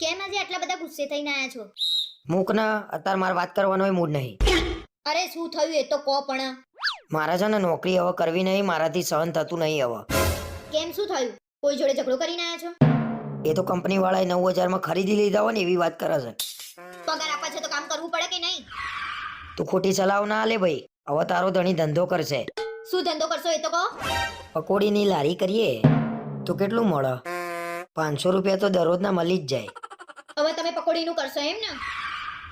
કેમ આજે આટલા બધા ગુસ્સે થઈને આયા છો? મૂક ને અત્યારે મારે વાત કરવાનો મૂડ નહીં. અરે શું થયું એ તો કો પણ. મારે છે ને નોકરી હવે કરવી નહીં મારાથી સહન થતું નહીં હવે. કેમ શું થયું? કોઈ જોડે ઝઘડો કરીને આયા છો? એ તો કંપની વાળાએ નવ હજારમાં ખરીદી લીધા હોય ને એવી વાત કરે છે. પગાર આપવા છે તો કામ કરવું પડે કે નહીં? તું ખોટી સલાહ ના લે ભાઈ. હવે તારો ધણી ધંધો કરશે. શું ધંધો કરશો એ તો કહો? પકોડીની લારી કરીએ. તો કેટલું મળે? પાંચસો રૂપિયા તો દરરોજના મળી જ જાય. હવે તમે પકોડીનું કરશો એમ ને?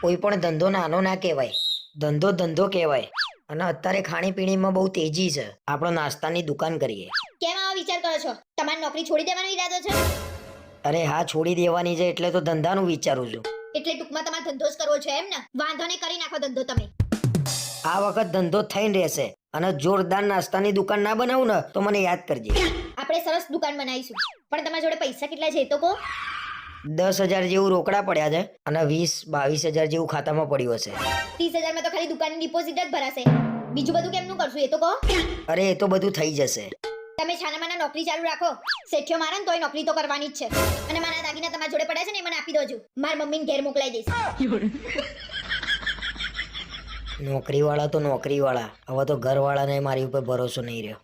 કોઈ પણ ધંધો નાનો ના કહેવાય. ધંધો ધંધો કહેવાય. અને અત્યારે ખાણીપીણીમાં બહુ તેજી છે. આપણે નાસ્તાની દુકાન કરીએ. કેમ આવા વિચાર કરો છો? તમારી નોકરી છોડી દેવાનો ઈરાદો છે? અરે હા છોડી દેવાની છે એટલે તો ધંધાનું વિચારું છું. એટલે ટૂંકમાં તમારે ધંધો જ કરવો છે એમ ને? વાંધો નહીં કરી નાખો ધંધો તમે. આ વખત ધંધો થઈ થઈને રહેશે. અને જોરદાર નાસ્તાની દુકાન ના બનાવું ને તો મને યાદ કરજે. આપણે સરસ દુકાન બનાવીશું. પણ તમારા જોડે પૈસા કેટલા છે એ તો કહો. દસ હજાર જેવું રોકડા પડ્યા છે અને વીસ બાવીસ હજાર જેવું ખાતામાં પડ્યું હશે. ત્રીસ હજારમાં તો ખાલી દુકાનની ડિપોઝિટ જ ભરાશે. બીજું બધું કેમનું કરશું? એ તો કહો. અરે એ તો બધું થઈ જશે. તમે છાનામાના નોકરી ચાલુ રાખો. શેઠિયો મારે ને તોય નોકરી તો કરવાની જ છે. અને મારા દાગીના તમારા જોડે પડ્યા છે ને એ મને આપી દોજો. મારા મમ્મીને ઘેર મોકલાઈ દઈશ. નોકરી વાળા તો નોકરી વાળા હવે તો ઘર વાળાને મારી ઉપર ભરોસો નહીં રહ્યો.